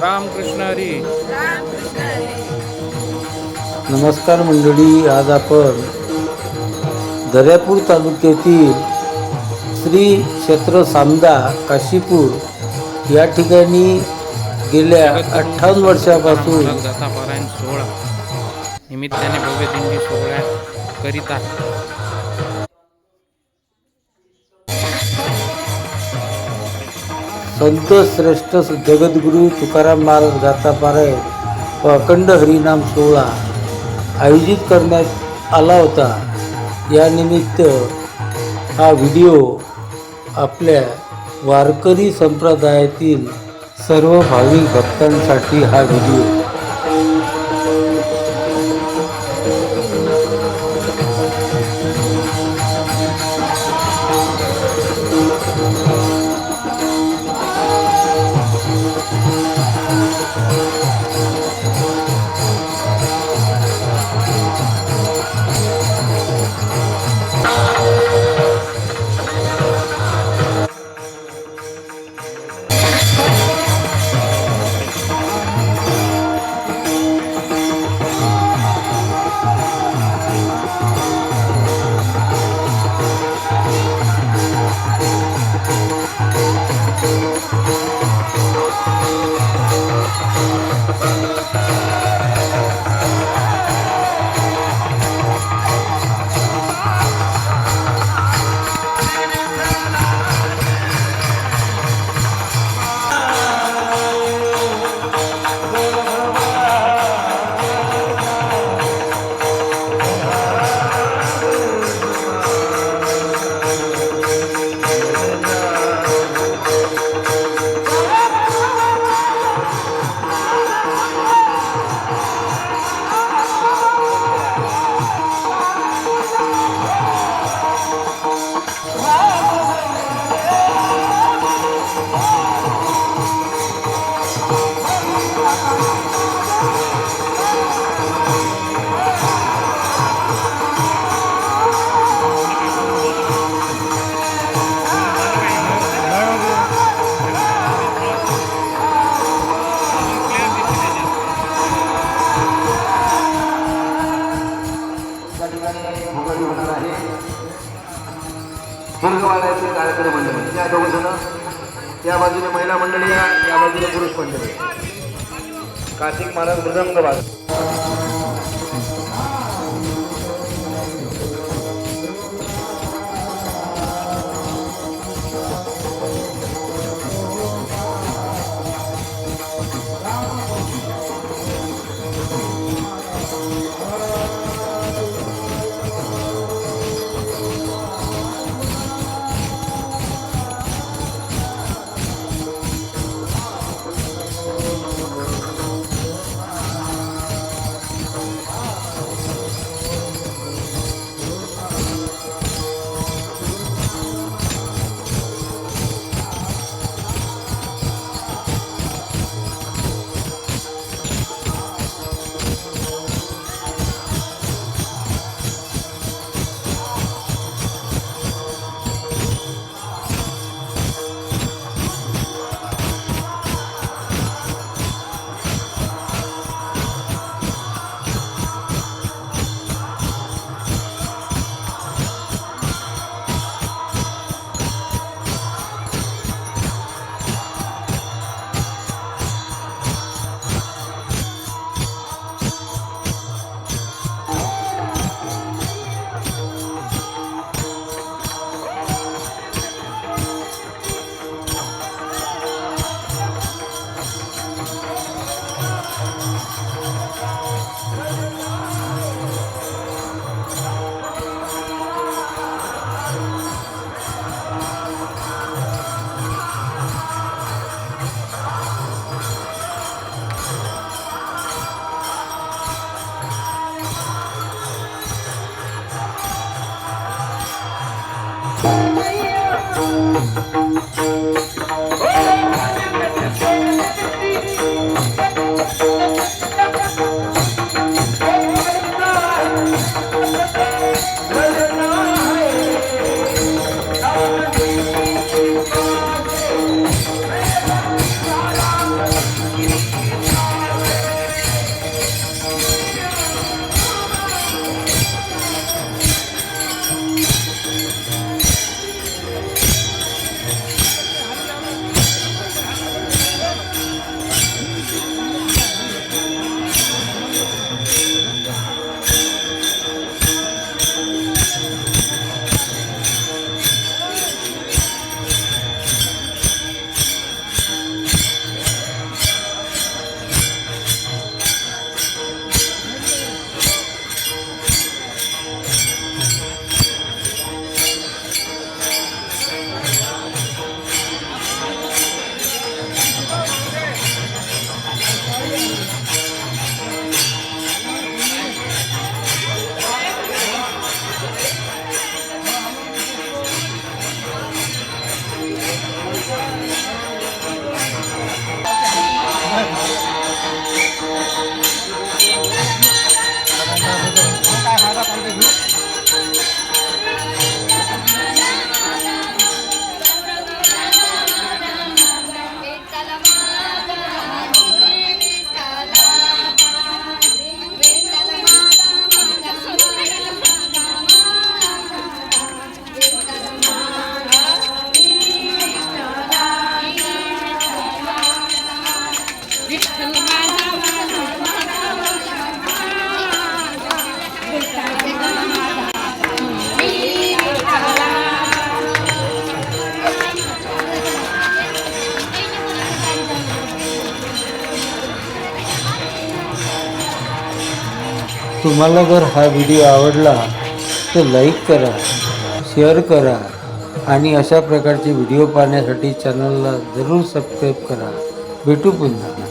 रामकृष्ण हरी. नमस्कार मंडळी आज आपण दर्यापूर तालुक्यातील श्री क्षेत्र सामदा काशीपूर या ठिकाणी गेल्या अठ्ठावन्न वर्षापासून सोहळा. निमित्ताने भव्य दिंडी सोहळ्या करिता संत श्रेष्ठ जगद्गुरू तुकाराम महाराज जाता पारायण व अखंड हरिनाम सोहळा आयोजित करण्यात आला होता. यानिमित्त हा व्हिडिओ आपल्या वारकरी संप्रदायातील सर्व भाविक भक्तांसाठी हा व्हिडिओ. ठिकाणी भोगाडी होणार आहे स्वर्गवाल्याचे कार्यक्रम मंडळ या दोघ जण त्या बाजूने महिला मंडळी या बाजूने पुरुष मंडळी कार्तिक महाराज मृदंग वाजवतात. Thank you. तुम्हाला जर हा व्हिडिओ आवडला तर लाईक करा शेअर करा आणि अशा प्रकारचे व्हिडिओ पाहण्यासाठी चॅनलला जरूर सबस्क्राईब करा. भेटू पुन्हा.